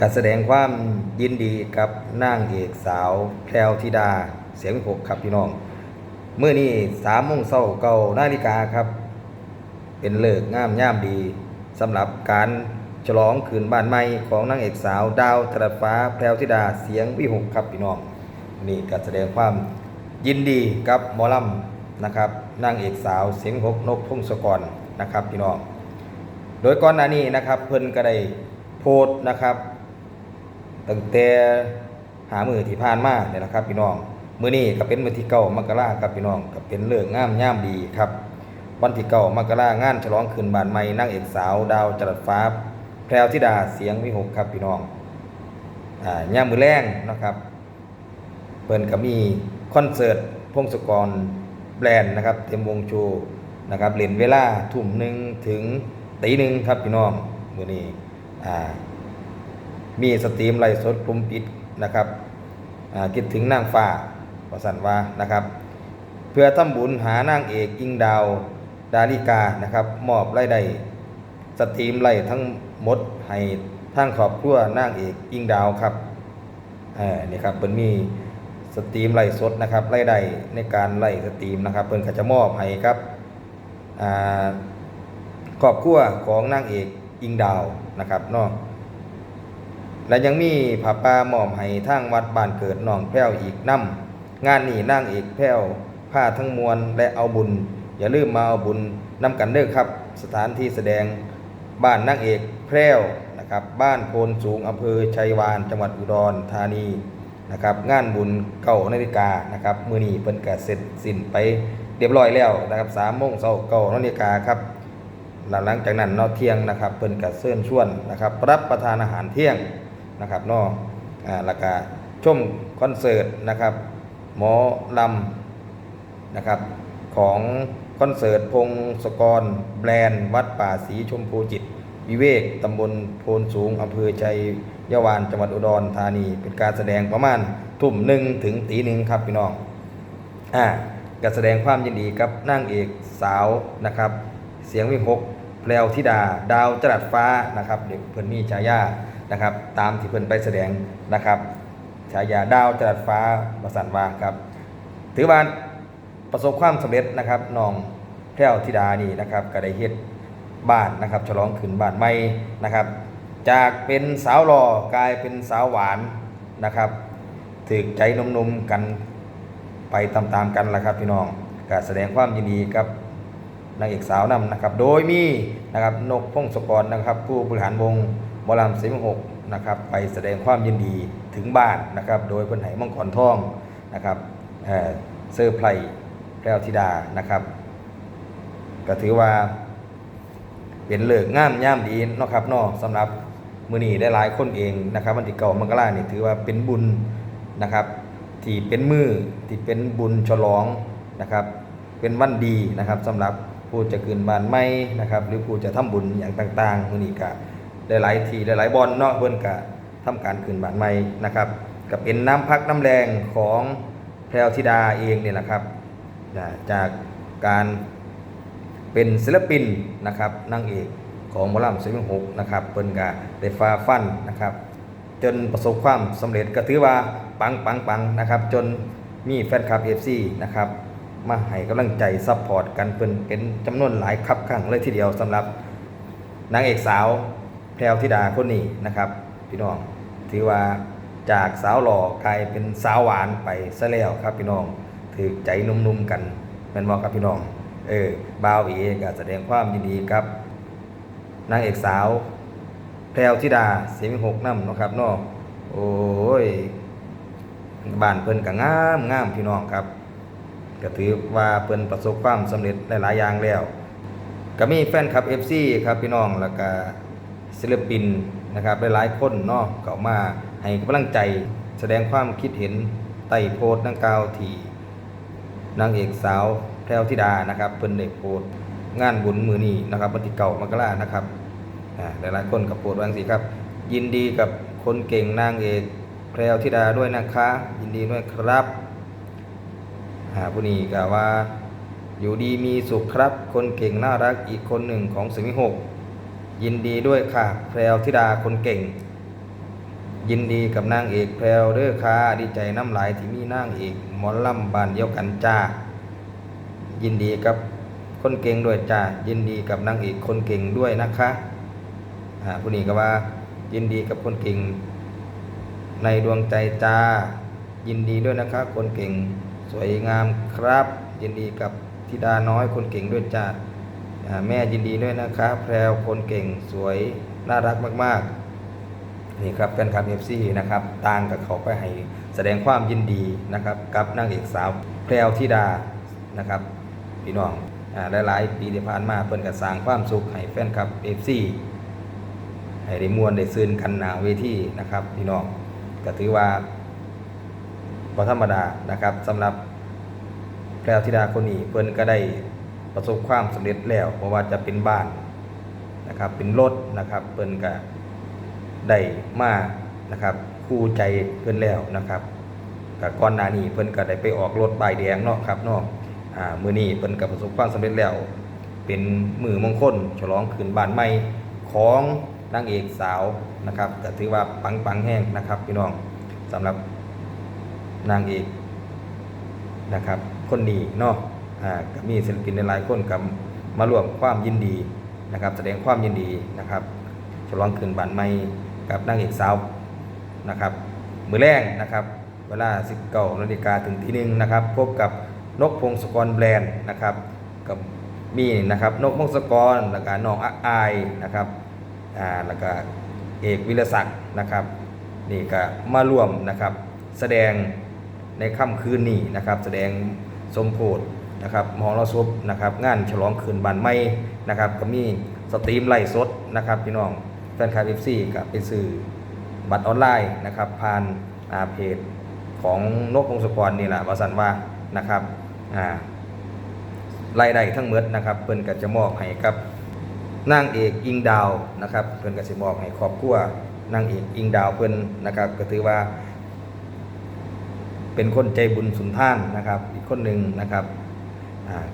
การแสดงความยินดีกับนางเอกสาวแพรวธิดาเสียงหกครับพี่น้องเมื่อนี้สามโมงเช้าเก้านาฬิกาครับ เป็นเลิกงามย่ามดีสำหรับการฉลองคืนบ้านใหม่ของนางเอกสาวดาวจรัฟ้าแพรวธิดาเสียงวิหกครับพี่น้องนี่การแสดงความยินดีกับหมอลำนะครับนางเอกสาวเสียงหกนกพงศกรนะครับพี่น้องโดยก่อนหน้านี้นะครับเพิ่นก็ได้โพสต์นะครับ ตั้งแต่หามือที่ผ่านมาเนี่ยนะครับ พี่น้องมื้อนี้ก็เป็นวันที่เก้ามกราครับพี่น้องก็เป็นเรื่องงามย่ามดีครับ วันที่เก้ามกรางานฉลองคืนบานใหม่นางเอกสาว ดาวจรัสฟ้า แพรวธิดาเสียงวิหกครับพี่น้องอ่าย่ามมือแรงนะครับเพิ่นก็มีคอนเสิร์ตพงศกรแบรนด์นะครับเต็มวงโชว์นะครับเล่นเวลาทุ่มหนึ่งถึงตีหนึ่งครับพี่น้องมื้อนี้อ่า มีสตรีมไลฟ์สดกลุ่มปิดนะครับอ่าคิดถึงนางฟ้าประสันว่านะครับ เพื่อทำบุญหานางเอกยิงดาวดาริกานะครับมอบรายได้สตรีมไล่ทั้งหมดให้ทางครอบครัวนางเอกยิงดาวครับนี่ครับเพิ่นมีสตรีมไล่สดนะครับรายได้ในการไล่สตรีมนะครับเพิ่นก็จะมอบให้ครับอ่าครอบครัวของนางเอกยิงดาวนะครับเนาะ และยังมีผ้าป่ามอบให้ทางวัดบ้านเกิดหนองแพ้วอีกนํงานนี้นางเอกแพ้วผ้าทั้งมวลและเอาบุญ อย่าลืมมาเอาบุญนำกันเด้อครับ สถานที่แสดงบ้านนางเอกแพร่วนะครับบ้านโพนสูงอำเภอชัยวาน จังหวัดอุดรธานีนะครับงานบุญเก่านาฬิกานะครับมือนี้เพิ่นก็เสร็จสิ้นไปเรียบร้อยแล้วนะครับ3โมงเช้าเก่านาฬิกาครับหลังจากนั้นเนาะเที่ยงนะครับเพิ่นก็เชิญชวนนะครับรับประทานอาหารเที่ยง นะครับนาะอ่าแล้วก็ชมคอนเสิร์ตนะครับ หมอลำนะครับของคอนเสิร์ตพงศกร แบรนด์ วัดป่าศรีชมพูจิต วิเวกตำบลโพนสูงอำเภอชัยยวานจังหวัดอุดรธานี เป็นการแสดงประมาณทุ่มหนึ่งถึงตีหนึ่งครับพี่น้องอ่าการแสดงความยินดีกับนางเอกสาวนะครับ เสียงวิหกแพรวธิดา ดาวจรัสฟ้านะครับเด็กเพิ่นมีฉายา นะครับ ตามที่เพิ่นไปแสดงนะครับฉายาดาวจรัสฟ้าประสันวาครับ ถือว่าประสบความสำเร็จนะครับน้องแพรวธิดานี่นะครับก็ได้เฮ็ดบ้านนะครับ ฉลองขึ้นบ้านใหม่นะครับ จากเป็นสาวหล่อกลายเป็นสาวหวานนะครับถึกใจนุ่มๆกันไปตามๆกันละครับพี่น้องก็แสดงความยินดีกับนางเอกสาวนำนะครับ โดยมีนะครับนกพงศกรนะครับ ผู้บริหารวง บอลำสิงหกนะครับไปแสดงความยินดีถึงบ้านนะครับ โดยเพิ่นไหมังกรทองนะครับเเซอร์ไพรส์แพรวธิดานะครับ ก็ถือว่า เป็นเลิกษ์งามย่ามดีเนาะครับเนาะสำหรับมือนี้ได้หลายคนเองนะครับวันที่เก่ามังกราเนี่ยถือว่าเป็นบุญนะครับที่เป็นมือที่เป็นบุญฉลองนะครับ เป็นวันดีนะครับสำหรับผู้จะคืนบ้านใหม่นะครับ หรือผู้จะทำบุญอย่างต่างๆมือนี้ก็ หลายทีหลายบอลเนาะเพิ่นก็ทำการคืนบานใหม่นะครับก็เป็นน้ำพักน้ำแรงของแพรวธิดาเองเนี่ยแหละครับจากการเป็นศิลปินนะครับนางเอกของมอลำเสียงหกนะครับเปิ้นก็ได้ฟ้าฟันนะครับ จนประสบความสำเร็จก็ถือว่าปังปังปังนะครับ จนมีแฟนคลับ FC นะครับมาให้กำลังใจซัพพอร์ตกันเป็นเป็นจำนวนหลายครับครั้งเลยทีเดียวสำหรับนางเอกสาว แพรวธิดาคนนี้นะครับพี่น้องถือว่าจากสาวหล่อกลายเป็นสาวหวานไปซะแล้วครับพี่น้องถือใจนุ่มๆกันเป็นบอกครับพี่น้องเออบ่าวเอก็แสดงความยินดีครับนางเอกสาว แพรวธิดาเสียงหกน้ำนะครับเนาะโอ้ยบ้านเพิ่นก็งามงามพี่น้องครับก็ถือว่าเพิ่นประสบความสำเร็จหลายๆอย่างแล้ว ก็มีแฟนคลับ FC ครับพี่น้องแล้วก็ ศิลปินนะครับหลายๆคนเนาะก็มาให้กำลังใจแสดงความคิดเห็นใต้โพสต์ดังกล่าวที่นางเอกสาวแพรวธิดานะครับเพิ่นได้โพสต์งานบุญมือนี้นะครับวันที่เก่ามกรานะครับหลายๆคนกับโพสต์ว่าจังสิครับ ยินดีกับคนเก่งนางเอกแพรวธิดาด้วยนะคะ ยินดีด้วยครับผู้นี้ก็ว่าอยู่ดีมีสุขครับ คนเก่งน่ารักอีกคนหนึ่งของสิงห์หก ยินดีด้วยค่ะแพรวธิดาคนเก่ง ยินดีกับนางเอกแพรวเด้อค่ะดีใจน้ำไหลที่มีนางเอกหมอลำบานเดียวกันจ้า ยินดีกับคนเก่งด้วยจ้ายินดีกับนางเอกคนเก่งด้วยนะคะอ่าผู้นี้ก็ว่า ยินดีกับคนเก่ง ในดวงใจจ้า ยินดีด้วยนะคะ คนเก่ง สวยงามครับ ยินดีกับธิดาน้อยคนเก่งด้วยจ้า แม่ยินดีด้วยนะคะแพรวคนเก่งสวยน่ารักมากๆนี่ครับแฟนคลับเอฟซีนะครับต่างกับเขาไปให้แสดงความยินดีนะครับกับนางเอกสาวแพรวธิดานะครับพี่น้องอหลายๆปีที่ผ่านมาเพิ่นก็สร้างความสุขให้แฟนคลับเอฟซีให้ได้มวนได้ซื่นกันหนาเวทีนะครับพี่น้องก็ถือว่าพอธรรมดานะครับสำหรับแพรวธิดาคนนี้เพิ่นก็ได้ ประสบความสำเร็จแล้วเพราะว่าจะเป็นบ้านนะครับ เป็นรถนะครับเพิ่นก็ได้มานะครับคู่ใจเพิ่นแล้วนะครับกับก่อนหน้านี้เพิ่นก็ได้ไปออกรถใบายแดงเนาะครับเนาะอ่ามือนี้เพิ่นก็ประสบความสำเร็จแล้ว เป็นมือมงคลฉลองคืนบ้านใหม่ของนางเอกสาวนะครับก็ถือว่าปังปังๆแห้งนะครับพี่น้องสำหรับนางเอกนะครับ คนนี้เนาะ ก็มีศิลปินหลายๆคนกับมาร่วมความยินดีนะครับ แสดงความยินดีนะครับฉลองคืนบ้านใหม่กับนางเอกสาวนะครับ มือแรงนะครับ เวลา19นาฬิกาถึงที่หนึ่งนะครับ พบกับนกพงศกรแบรนด์นะครับกับมีนะครับนกพงศกรแล้วก็น้องอาอายนะครับอ่าแล้วก็เอกวิรศักดิ์นะครับนี่ก็มาร่วมนะครับ แสดงในค่ำคืนนี้นะครับ แสดงสมโพธิ นะครับมหรสพนะครับงานฉลองคืนบานใหม่นะครับก็มีสตรีมไลฟ์สดนะครับพี่น้องแฟนคลับเอฟซีก็ไปซื้อบัตรออนไลน์นะครับผ่านาเพจของนกพงศกรนี่แหละวาสันว่านะครับอ่ารายได้ทั้งหมดนะครับเพิ่นก็จะมอบให้กับนางเอกอิงดาวนะครับเพิ่นก็สิมอบให้ครอบครัวนางเอกอิงดาวเพิ่นนะครับก็ถือว่าเป็นคนใจบุญสุนท่านนะครับ อีกคนหนึ่งนะครับ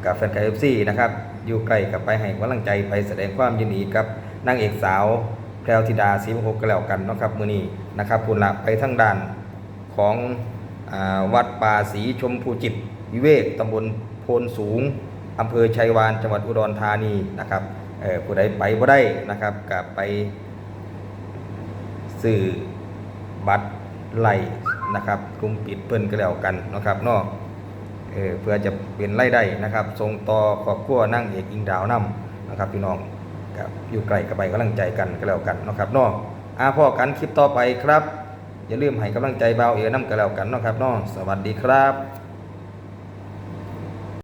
กับแฟนคลับเอฟซีนะครับอยู่ใกล้กับไปให้กำลังใจไปแสดงความยินดีกับนางเอกสาวแพรวธิดาศรีมงคลก็แล้วกันนะครับมื้อนี้นะครับคุณละไปทั้งด้านของอวัดป่าศรีชมพูจิตวิเวกตำบลโพนสูงอำเภอชัยวานจังหวัดอุดรธานีนะครับผู้ใดไปบ่ได้นะครับกับไปสื่อบัตรไหลนะครับกลุ่มปิดเพิ่นก็แล้วกันนะครับนาะ เออเพื่อจะเป็นไล่ได้นะครับทรงต่อขอบขั้วนั่งเอกอิงดาวนํนะครับพี่น้องกับอยู่ไกลกับไปกำลังใจกันก็แล้วกันนะครับน้องอาพ่อกันคลิปต่อไปครับ อย่าลืมให้กำลังใจเบาเอ๋น้ำก็แล้วกันนะครับน้องสวัสดีครับ